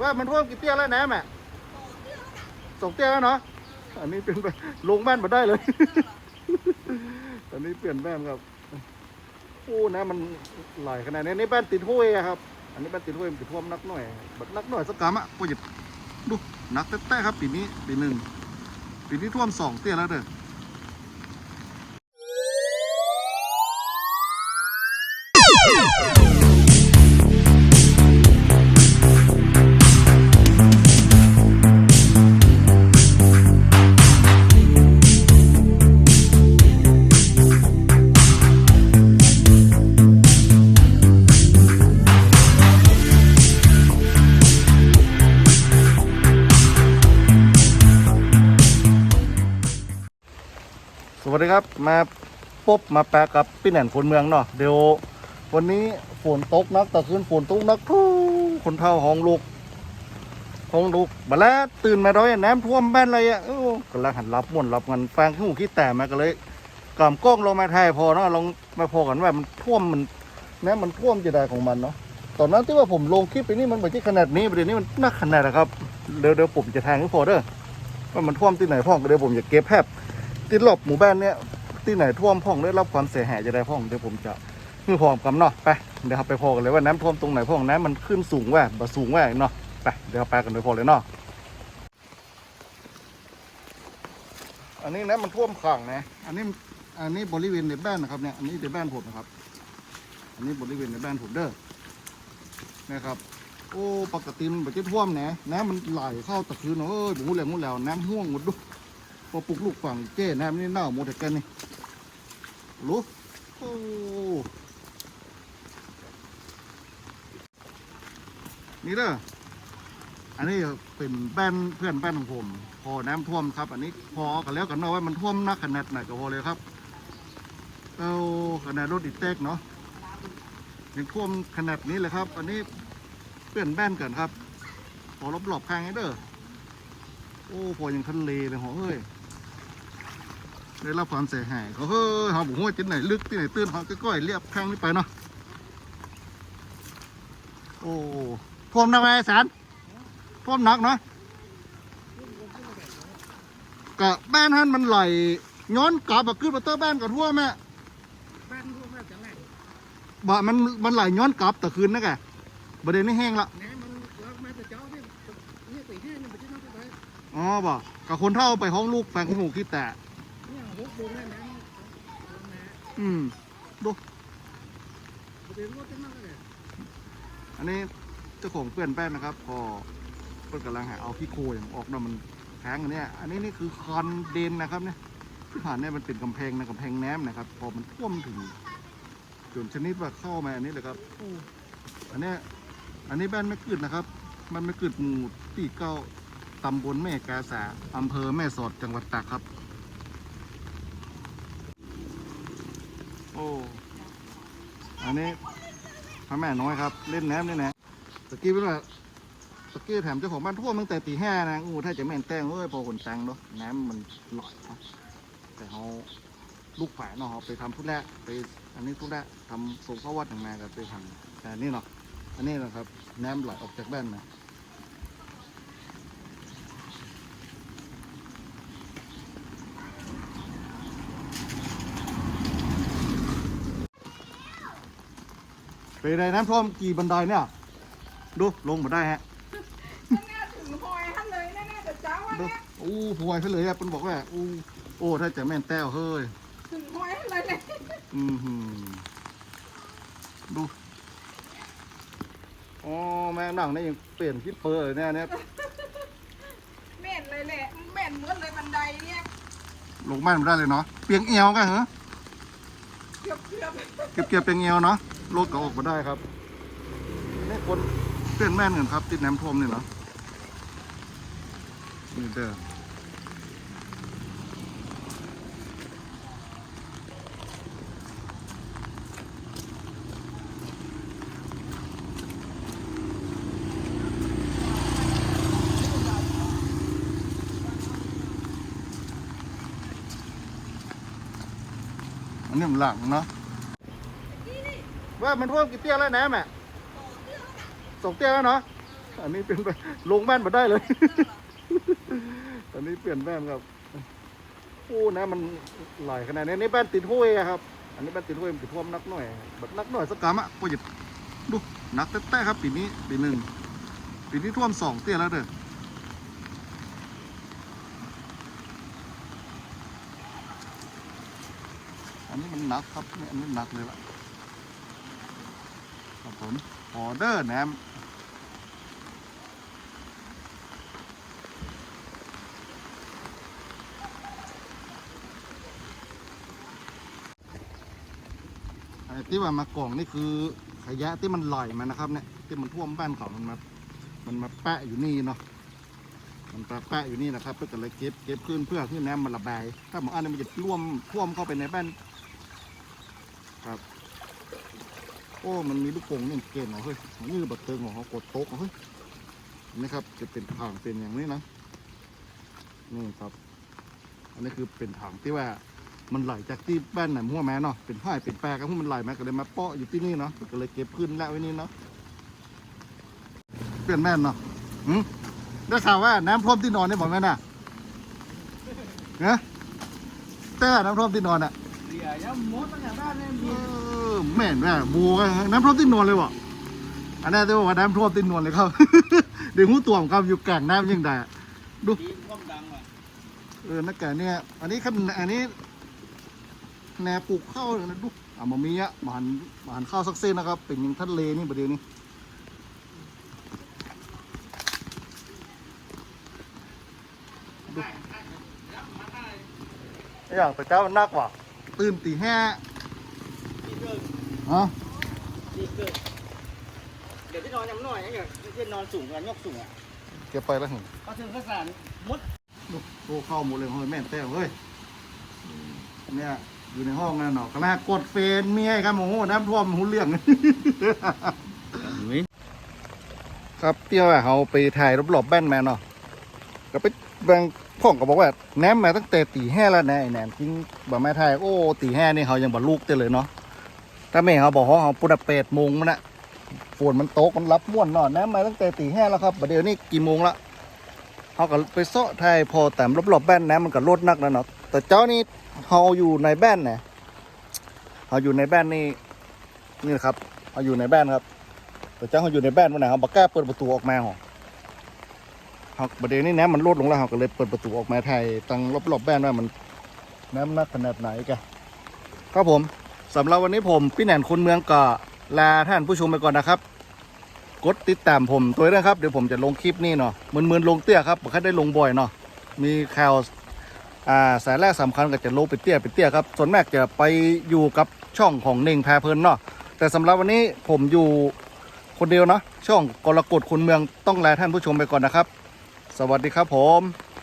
ว่ามันท่วมกี่เตี้ยแล้วน้ำอะสองเตี้ยแล้วเนาะอันนี้เป็นแบบลงบ้านมาได้เลยอันนี้เปลี่ยนบ้านครับโอ้น้ำมันไหลขนาดนี้นี่บ้านติดห้วยอะครับ อันนี้บ้านติดห้วยมันจะท่วมนักหน่อยบัดนักหน่อยสักกรรมอะโอ้ยดูหนักแต้ๆครับปีนี้ปีหนึ่งปีนี้ท่วมสองเตี้ยแล้วเด้อ วัสดีครับมาพบมาแปะกับพี่แหน่นคนเมืองเนาะเดี๋ยววันนี้ฝนตกนักแต่คืนฝนตกนักทุกคนเท่าห้องลูกห้องลูกมาแล้วตื่นมาด้อยน้ำท่วมบ้านอะไรอะกำลังหันรับม่วนรับเงินฟังขี้หูขี้แต่มาก็เลยกำกล้องลงมาถ่ายพอเนาะลองมาพอกันว่ามันท่วมมันน้ำมันท่วมจะได้ของมันเนาะตอนนั้นที่ว่าผมลงคลิปไปนี่มันไม่ใช่ขนาดนี้ประเดี๋ยวนี้มันนักขนาดนะครับเดี๋ยวเดี๋ยวผมจะแทงให้พอเด้อว่ามันท่วมที่ไหนพ่อก็เดี๋ยวผมจะเก็บแพบ ติดรอบหมู่บ้านเนี่ยที่ไหนท่วมพ่องได้รับความเสียหายจะได้พ่องเดี๋ยวผมจะคือพร้อมกันเนาะไปเดี๋ยวเราไปพอกันเลยว่าน้ำท่วมตรงไหนพ่องน้ำมันขึ้นสูงว่าบ่สูงว่าเนาะไปเดี๋ยวไปกันเลยพอเลยเนาะอันนี้น้ำมันท่วมขังนะอันนี้อันนี้บริเวณในบ้านนะครับเนี่ยอันนี้ในบ้านผมนะครับ อันนี้บริเวณในบ้านผมเด้อนะครับ โอ้ปกติมันไม่จะท่วมนะน้ำมันไหลเข้าตะคืนเอ้ยหมูแหลวหมูแหลวน้ำห่วงหมดดู พอปลุกลูกฝั่งเจ้น้ำนี่เน่าหมดแต่กันนี่รู้โอ้นี่เด้ออันนี้เป็นบ้านเพื่อนบ้านของผม พอน้ำท่วมครับ อันนี้พอกันแล้วกันเนาะว่ามันท่วมนักขนาดไหนก็พอเลยครับเอาขนาดรถอีแตกเนาะยังท่วมขนาดนี้เลยครับ อันนี้เพื่อนบ้านกันครับ พอรอบๆข้างให้เด้อโอ้พอยังทะเลเลยหอเอ้ย ได้รับความเสียหายเขาเฮ้ยเขาบอกว่าที่ไหนลึกที่ไหนตื้นเขาก็ก้อยเรียบข้างนี้ไปเนาะโอ้ท่วมหนักไหมแสนท่วมหนักเนาะกะบ้านท่านมันไหลย้อนกลับแบบขึ้นมาเตอร์บ้านกับท่วมแม่บ้านพวกเราจะไหลบ่มันมันไหลย้อนกลับแต่คืนนะแกประเด็นนี้แห้งละน้ำมันเรามาแต่เจ้าเนี่ยเนี่ยตีห้าเนี่ยมันจะน้ำไปอ๋อบ่กับคนเท่าไปห้องลูกแฟนขี้หูขี้แตะ อืมดี๋ยวรถจะมาเลยอันนี้เจ้าของเพื่อนแป้นนะครับ พอเพื่อนกำลังหาเอาขี้โคอย่างออกนะมันแทงอันเนี้ยอันนี้นี่คือคอนเดนนะครับเนี่ยที่ผ่านเนี่ยมันเป็นกำแพงนะกำแพงแน้ำนะครับ พอมันท่วมถึงจนชนิดว่าเข้ามาอันนี้เลยครับอันเนี้ยอันนี้บ้านแม่กึดนะครับบ้านแม่กึดหมู่ที่เก้าตำบลแม่กาสาอำเภอแม่สอดจังหวัดตากครับ โอ้อันนี้พระแม่น้อยครับ เล่นน้ำนี่นะตะกี้เป็นว่าตะกี้แถมเจ้าของบ้านท่วมตั้งแต่ตีห้านะอู้ถ้าจะแม่นแต้งเอ้ยพอขนตังเนาะน้ำมันหลอยเนาะแต่เขาลูกฝ่ายเนาะเขาไปทำพุทธแรกไป อันนี้พุทธแรกทำส่งเข้าวัดทางนากับไปทำแต่นี่เนาะอันนี้นะครับ น้ำไหลออกจากบ้านนะ ไปได้น้ำท่วมกี่บันไดเนี่ย ดูลงมาได้ฮะแน่ถึงพลอยท่านเลยแน่ๆแต่เจ้าอะดูอู้พวยไปเลยอะเป็นบอกว่าอู้โอ้ถ้าจะแม่นแต้วเฮ้ยถึงพลอยท่านเลยเลยอืมหืมดูอ๋อแม่งนั่งนี่ยังเปลี่ยนคิดเปอร์เลยเนี่ยเนี่ยแม่นเลยแหละแม่นเหมือนเลยบันไดเนี่ยลงบ้านมาได้เลยเนาะเปียงเอวกันเหรอ เกือบเกือบเก็บเกี่ยวเปียงเอวเนาะรถก็ออกมาได้ครับนี่คนเปลี่ยนแม่นกันครับ ติดน้ำท่วมนี่เนาะนี่เด้อ อันนี้มันหลังเนาะว่ามันท่วมกี่เตี้ยแล้วน้ำอะสองเตี้ยแล้วเนาะอันนี้เป็นแบบลงแม่นมาได้เลย ตอนนี้เปลี่ยนแม่นครับโอ้นะมันไหลขนาดนี้นี่แป้นติดห้วยอะครับ อันนี้แป้นติดห้วยมันติดท่วมนักหน่อยแบบนักหน่อยสักกรรมอะก็หยิบดูหนักแต้ๆครับปีนี้ปีหนึ่งปีนี้ท่วมสองเตี้ยแล้วเด้อ อันนี้มันหนักครับนี่อันนี้หนักเลยล่ะครับผมออเดอร์แหนมไอ้ที่ว่ามากล่องนี่คือขยะที่มันไหลมานะครับเนี่ยที่มันท่วมบ้านเขามันมา มันมาแปะอยู่นี่เนาะ มันมาแปะอยู่นี่นะครับเพื่อก็เลยเก็บเก็บขึ้นเพื่อที่น้ำมันระบาย ถ้าหมออันนี้มันจะร่วมท่วมเข้าไปในบ้าน ครับ โอ้ มันมีลูกโป่งนี่เก่งเหรอเฮ้ยนี่บัตเติงของเขากดโต๊ะเหรอเฮ้ยนี่ครับ จะเป็นถังเป็นอย่างนี้นะ นี่ครับ อันนี้คือเป็นถังที่ว่ามันไหลจากที่บ้นไหนมั่วแม่เนาะ เป็นห้อยเป็นแปรกันพวกมันไหลมาก็เลยมาเปาะอยู่ที่นี่เนาะ ก็เลยเก็บขึ้นแล้วไว้นี่เนาะ เปลี่ยนแม่นเนาะหืมได้ข่าวว่าน้ำท่วมที่นอนนี่บอกแม่น่ะเนะแต่น้ำท่วมที่นอนอะ แม่นแม่บูกันน้ำท่วมที่นอนเลยวะอันนี้นที่บอกว่าน้ำท่วมที่นอนเลยครับ เดี๋ยวหูตัวของเขาอยู่แก่งน้ำยังได้ดีความดังว่ะเออนักแก่เนี่ย อันนี้ครับอันนี้แนวปลูกข้าวนะดูอะมามีอะมาหันมาหันข้าวสักเส้นนะครับ เป็นอยังทะเลนี่ประเดี๋ยวนี้ดูอย่างแต่เจ้ามันนักว่ะ ตื่นตีห้าดีเกินฮะดีเกินเดี๋ยวที่นอนยังน้อยอย่างเงี้ยที่นอนสูงกันยกสูงอะเก็บไปแล้วหึพอถึงข้าวสารมดดูโตเข้าหมดเลยเฮ้ยแม่นแต้วเฮ้ยเนี่ยอยู่ในห้องนั่นเนาะกระลากดเฟนเมียครับโอ้โหน้ำท่วมหูเรื่องครับเตี้ยวอะเขาไปถ่ายรอบๆบ้านมาเนาะก็ไปบาง พ่องก็บอกว่าแหนมมาตั้งแต่ตีห้าแล้วนะไอ้แหนมจริงบอกแม่ถ่ายโอ้ตีห้านี่เขายังบ่ลูกเต้เลยเนาะถ้าแม่เขาบอกเขาปุดเป็ดโมงมันนะฝนมันตกมันรับม่วนเนาะแหนมมาตั้งแต่ตีห้าแล้วครับบัดเดี๋ยวนี้กี่โมงละเขาก็ไปเซาะถ่ายพอแต่รอบๆบ้นแหนมมันก็ลดนักแล้วเนาะแต่เจ้านี่เขาอยู่ในแบ้านนะเขาอยู่ในแบ้นนี่นี่ครับเขาอยู่ในแบ้นครับแต่เจ้าเขาอยู่ในแบ้นวันไหนเขาบอกกล้าเปิดประตูออกมาหรอ เขาประเด็นนี้น้ำมันลดลงแล้วเขาก็เลยเปิดประตูออกมาถ่ายตั้งรอบๆบ้นว่ามันน้ำหนักขนาดไหนกันครับผมสำหรับวันนี้ผมพี่แหนนคนเมืองก็ลาท่านผู้ชมไปก่อนนะครับ กดติดตามผมตัวนะครับเดี๋ยวผมจะลงคลิปนี่เนาะเหมือนๆลงเตี้ยครับผมแค่ได้ลงบ่อยเนาะมีข่าวอ่าสายแรกสำคัญก็จะลงไปเตี้ยไปเตี้ยครับส่วนมากจะไปอยู่กับช่องของเน่งแพรเพลินเนาะแต่สำหรับวันนี้ผมอยู่คนเดียวเนาะช่องกรกฎคนเมืองต้องลาท่านผู้ชมไปก่อนนะครับ สวัสดีครับผม